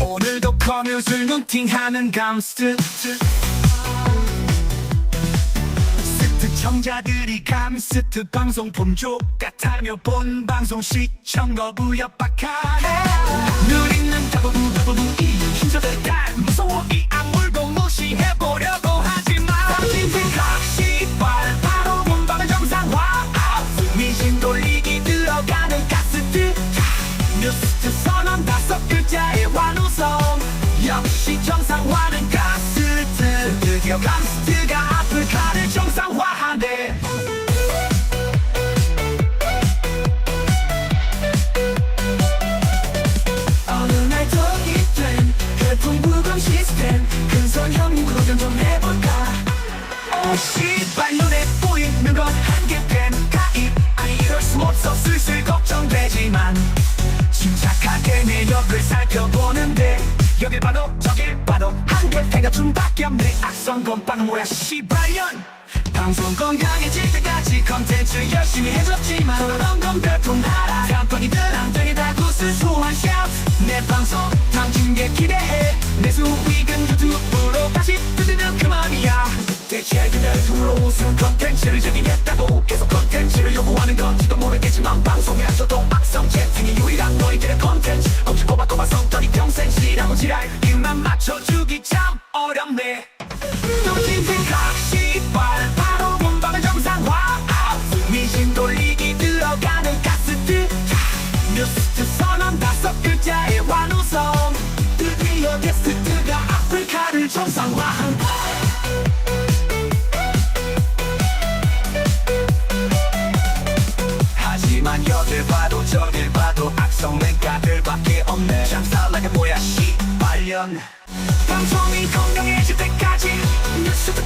오늘도 커뮤를 눈팅하는 감스트. 스트 청자들이 감스트 방송 본조 같다며 본 방송 시청 거부 협박하네 뉴스트 선언 다섯 글자의 완우성. 역시 정상화는 가스트. 드디어 가스트가 아프리카를 정상화하네. 어느 날 덕이 된 별풍부검 시스템. 큰손 형님 구경 좀 해볼까? 오 씨발 눈에 역을 살펴보는데 여길 봐도 저길 봐도 한개펜가 춤밖에 없네. 악성 건빵은 뭐야 씨발년 방송 건강해질 때까지 컨텐츠 열심히 해줬지만 그런 건 별풍 하라 깜빡이들 안 되게 다 구슬소한 샵내 방송 당신께 기대해. 내 수익은 유튜브로 다시 뜯으면 그만이야. 대체 그날 우승 컨텐츠 선언 다섯 글자의 완우성. 드디어 게스트가 아프리카를 정상화한 하지만 여길 봐도 저길 봐도 악성 랭가들밖에 없네. 장사라게 뭐야 씨발년 방송이 건강해질 때까지 뉴스도